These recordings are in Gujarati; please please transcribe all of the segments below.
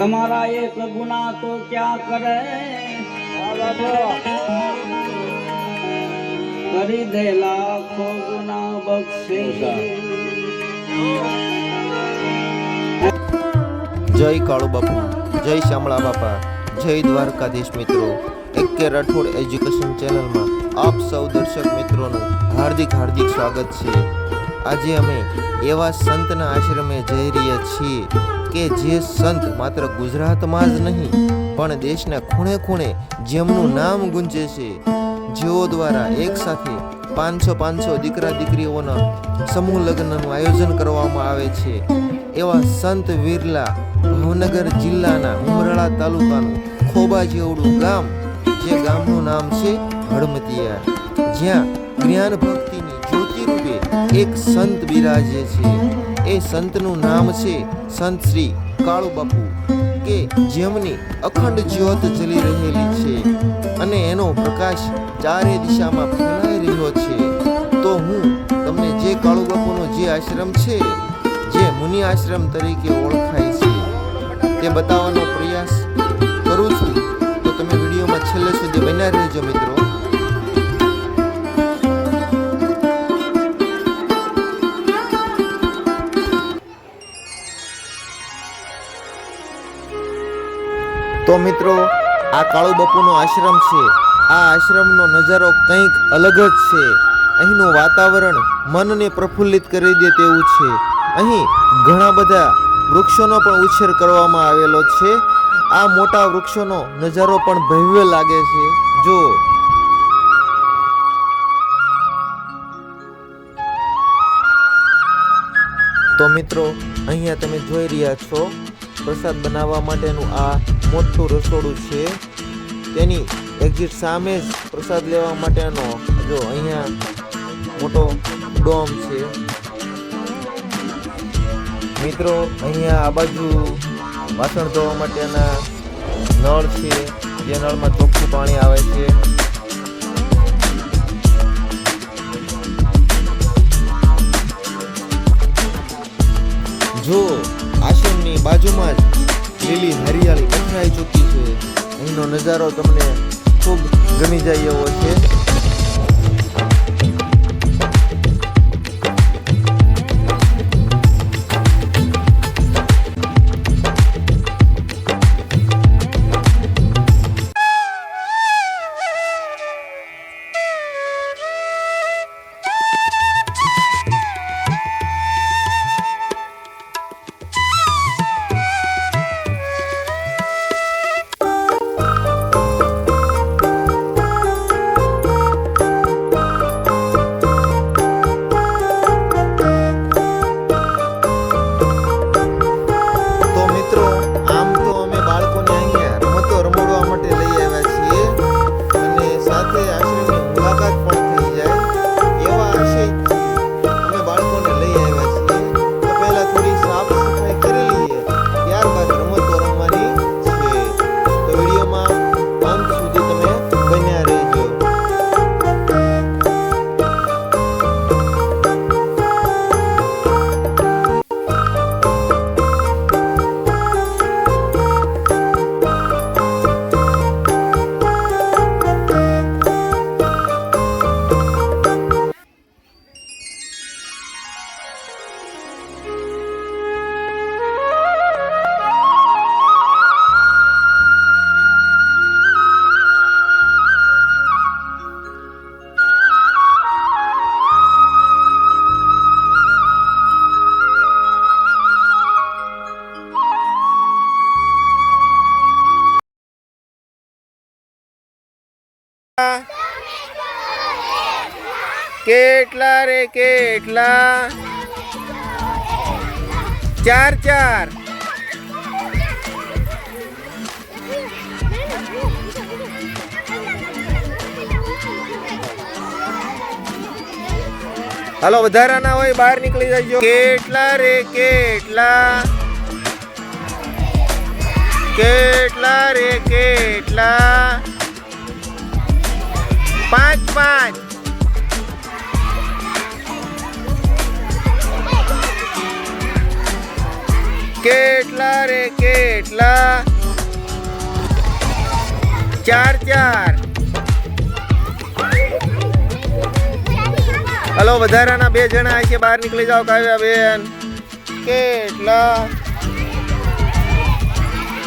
તમારા એક ગુના તો ક્યાં કરે? કરી દે લાખો ગુના બક્ષે. જય કાળુ બાપુ, જય શામળા બાપા, જય દ્વારકાધીશ મિત્રો. એકે રાઠોડ એજ્યુકેશન ચેનલમાં આપ સૌ દર્શક મિત્રોનું હાર્દિક હાર્દિક સ્વાગત છે. આજે અમે એવા સંતના આશ્રમે જઈ રહ્યા છીએ કે જે સંત માત્ર ગુજરાતમાં જ નહીં, પણ દેશના ખૂણે ખૂણે જેમનું નામ ગુંજે છે, જેઓ દ્વારા એક સાથે પાંચસો પાંચસો દીકરા દીકરીઓના સમૂહ લગ્નનું આયોજન કરવામાં આવે છે. એવા સંત વિરલા ભાવનગર જિલ્લાના ઉમરાળા તાલુકાનું ખોબા જેવડું ગામ, જે ગામનું નામ છે હળમતિયા જ્યાં જ્ઞાન ભક્તિની જ્યોતિ રૂપે એક સંત બિરાજે છે. એ સંતનું નામ છે સંત શ્રી કાળુ બાપુ કે જેમની અખંડ જ્યોત જલી રહેલી છે અને એનો પ્રકાશ ચારે દિશામાં ફેલાઈ રહ્યો છે. તો હું તમને જે કાળુ બાપુનો જે આશ્રમ છે, જે મુનિ આશ્રમ તરીકે ઓળખાય છે, તે બતાવવાનો પ્રયાસ કરું છું. તો તમે વિડીયોમાં છેલ્લે સુધી બન્યા રહેજો મિત્રો. તો મિત્રો, આ કાળુ બાપુનો આશ્રમ છે. આ આશ્રમનો નજારો કંઈક અલગ જ છે. અહીંનું વાતાવરણ મનને પ્રફુલ્લિત કરી દે તેવું છે. અહીં ઘણા બધા વૃક્ષોનો પણ ઉછેર કરવામાં આવેલો છે. આ મોટા વૃક્ષોનો નજારો પણ ભવ્ય લાગે છે. જો તો મિત્રો, અહીંયા તમે જોઈ રહ્યા છો પ્રસાદ બનાવવા માટેનું આ મોટું રસોડું છે. તેની એક્ઝિટ સામે જ પ્રસાદ લેવા માટેનો જો અહીંયા મોટો ડોમ છે. મિત્રો, અહીંયા આ બાજુ વાસણ ધોવા માટેના નળ છે. જે નળમાં ચોખ્ખું પાણી આવે છે. જો આશ્રમની બાજુમાં જ લીલી હરિયાળી પથરાઈ ચૂકી છે. અહીંનો નજારો તમને ખૂબ ગમી જાય એવો છે. કેટલા રે, કેટલા? ચાર ચાર. હાલો, વધારાના હોય, બહાર નીકળી જજો. કેટલા રે, કેટલા? કેટલા રે, કેટલા? પાંચ પાંચ. કેટલા રે કેટલા? ચાર ચાર. હલો, વધારાના બે જણા છે, બહાર નીકળી જાઓ, કાવ્યા બેન. કેટલા?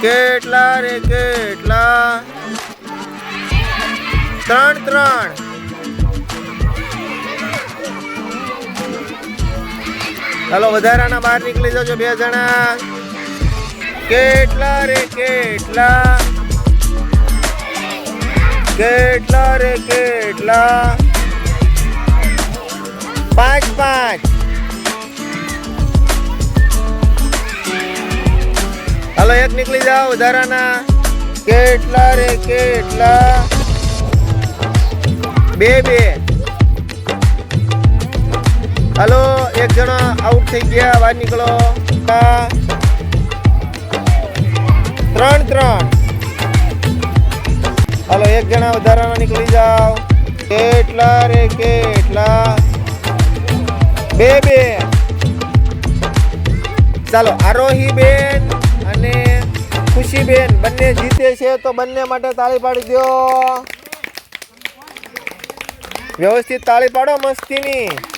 કેટલા રે કેટલા? ત્રણ ત્રણ. હલો, વધારાના બહાર નીકળી જજો બે જણા. કેટલા રે, કેટલા? કેટલા રે, કેટલા? પાંચ પાંચ. હલો, એક નીકળી જાઓ, વધારાના. કેટલા રે, કેટલા? બે બે. હલો? એક જણા આઉટ થઈ ગયા, બહાર નીકળો. ત્રણ ત્રણ. હાલો, એક જણા વધારાના નીકળી જાઓ. કેટલા રે, કેટલા? બે બે. ચાલો, આરોહી બેન અને ખુશી બેન બંને જીતે છે તો બંને માટે તાળી પાડી દો વ્યવસ્થિત તાળી પાડો મસ્તીની.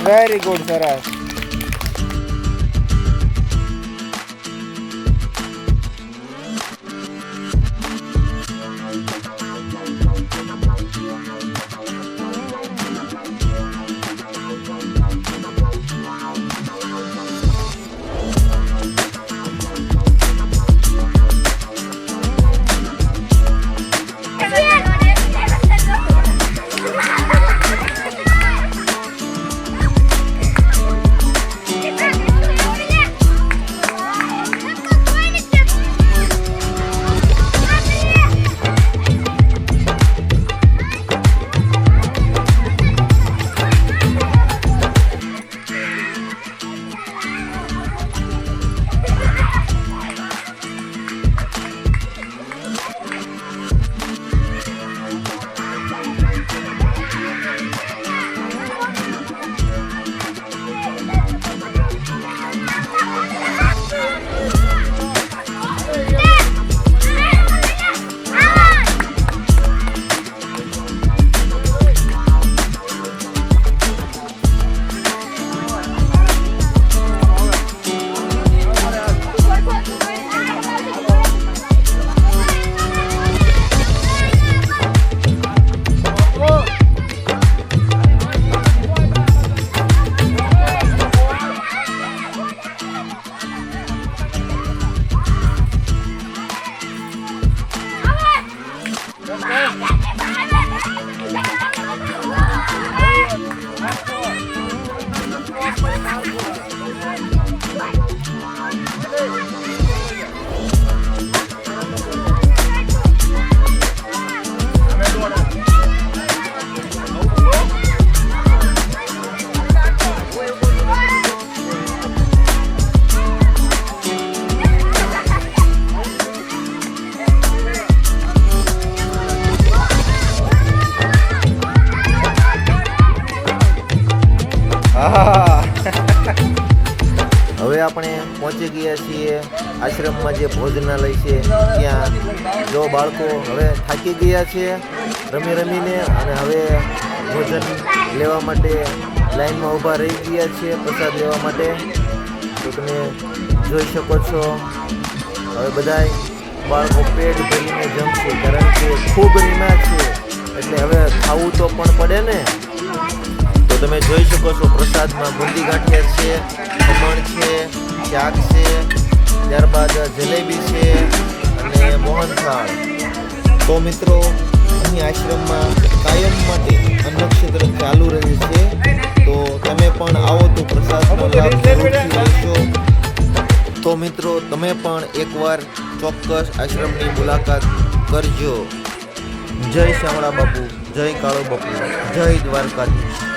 વેરી ગુડ સરસ હવે આપણે પહોંચી ગયા છીએ આશ્રમમાં જે ભોજનાલય છે, ત્યાં. જો બાળકો હવે થાકી ગયા છે, રમી રમીને, અને હવે ભોજન લેવા માટે લાઈનમાં ઊભા રહી ગયા છે, પ્રસાદ લેવા માટે. તો તમે જોઈ શકો છો, હવે બધાય બાળકો પેટ ભરીને જમશે, કારણ કે ખૂબ રીમા છે. એટલે હવે ખાવું તો પણ પડે ને. તમે જોઈ શકો છો પ્રસાદમાં બુંદી ગાંઠિયા છે, ખમણ છે, શાક છે, ત્યારબાદ જલેબી છે અને મોહનથાળ. તો મિત્રો, અહીં આશ્રમમાં કાયમ માટે અન્નક્ષેત્ર ચાલુ રહે છે. તો તમે પણ આવો તો પ્રસાદનો લાભ લેશો. તો મિત્રો, તમે પણ એકવાર ચોક્કસ આશ્રમની મુલાકાત કરજો. જય શામળા બાપુ, જય કાળો બાપુ, જય દ્વારકાધીશ.